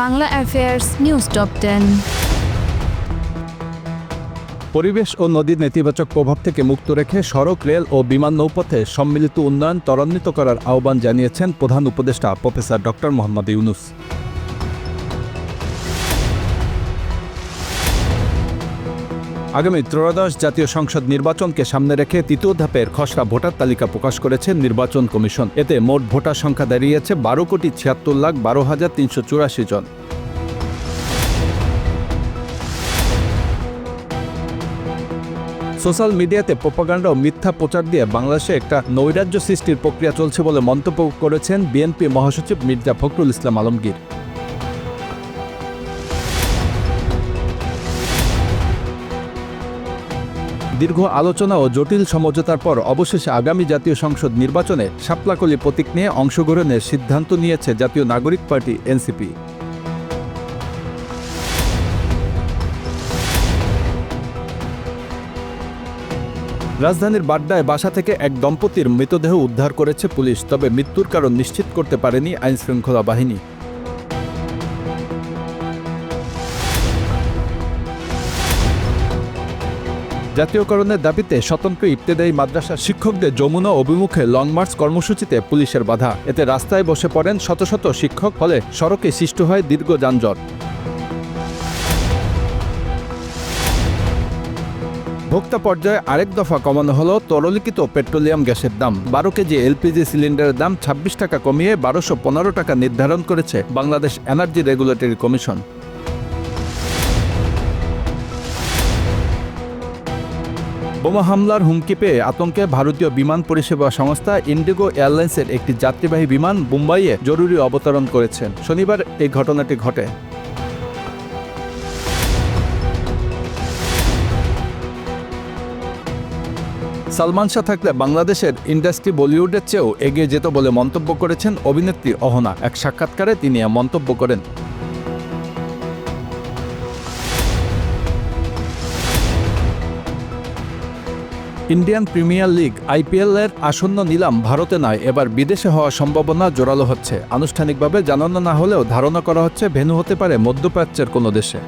Bangla affairs news top ten. পরিবেশ ও নদীর নেতিবাচক প্রভাব থেকে মুক্ত রেখে সড়ক, রেল ও বিমান নৌপথে সম্মিলিত উন্নয়ন ত্বরান্বিত করার আহ্বান জানিয়েছেন প্রধান উপদেষ্টা প্রফেসর ডক্টর মোহাম্মদ ইউনুস। আগামী ত্রয়োদশ জাতীয় সংসদ নির্বাচনকে সামনে রেখে তৃতীয় ধাপের খসড়া ভোটার তালিকা প্রকাশ করেছে নির্বাচন কমিশন। এতে মোট ভোটার সংখ্যা দাঁড়িয়েছে বারো কোটি ছিয়াত্তর লাখ বারো হাজার তিনশো চুরাশি জন। সোশ্যাল মিডিয়াতে প্রোপাগান্ডা ও মিথ্যা প্রচার দিয়ে বাংলাদেশে একটা নৈরাজ্য সৃষ্টির প্রক্রিয়া চলছে বলে মন্তব্য করেছেন বিএনপি মহাসচিব মির্জা ফখরুল ইসলাম আলমগীর। দীর্ঘ আলোচনা ও জটিল সমঝোতার পর অবশেষে আগামী জাতীয় সংসদ নির্বাচনে শাপলাকলি প্রতীক নিয়ে অংশগ্রহণের সিদ্ধান্ত নিয়েছে জাতীয় নাগরিক পার্টি, এনসিপি। রাজধানীর বাড্ডায় বাসা থেকে এক দম্পতির মৃতদেহ উদ্ধার করেছে পুলিশ, তবে মৃত্যুর কারণ নিশ্চিত করতে পারেনি আইনশৃঙ্খলা বাহিনী। জাতীয়করণের দাবিতে স্বতন্ত্র ইবতেদায়ী মাদ্রাসার শিক্ষকদের যমুনা অভিমুখে লং মার্চ কর্মসূচিতে পুলিশের বাধা। এতে রাস্তায় বসে পড়েন শত শত শিক্ষক, ফলে সড়কে সৃষ্টি হয় দীর্ঘ যানজট। ভোক্তা পর্যায়ে আরেক দফা কমানো হলো তরলিখিত পেট্রোলিয়াম গ্যাসের দাম। বারো কেজি এলপিজি সিলিন্ডারের দাম ছাব্বিশ টাকা কমিয়ে বারোশো টাকা নির্ধারণ করেছে বাংলাদেশ এনার্জি রেগুলেটরি কমিশন। বোমা হামলার হুমকি পেয়ে আতঙ্কে ভারতীয় বিমান পরিষেবা সংস্থা ইন্ডিগো এয়ারলাইন্সের একটি যাত্রীবাহী বিমান মুম্বাইয়ে জরুরি অবতরণ করেছেন। শনিবার এই ঘটনাটি ঘটে। সালমান শাহ থাকলে বাংলাদেশের ইন্ডাস্ট্রি বলিউডের চেয়েও এগিয়ে যেত বলে মন্তব্য করেছেন অভিনেত্রী অহনা। এক সাক্ষাৎকারে তিনি মন্তব্য করেন। ইন্ডিয়ান প্রিমিয়ার লিগ আইপিএলের আসন্ন নিলাম ভারতে নয়, এবার বিদেশে হওয়ার সম্ভাবনা জোরালো হচ্ছে। আনুষ্ঠানিকভাবে জানানো না হলেও ধারণা করা হচ্ছে, ভেনু হতে পারে মধ্যপ্রাচ্যের কোনো দেশে।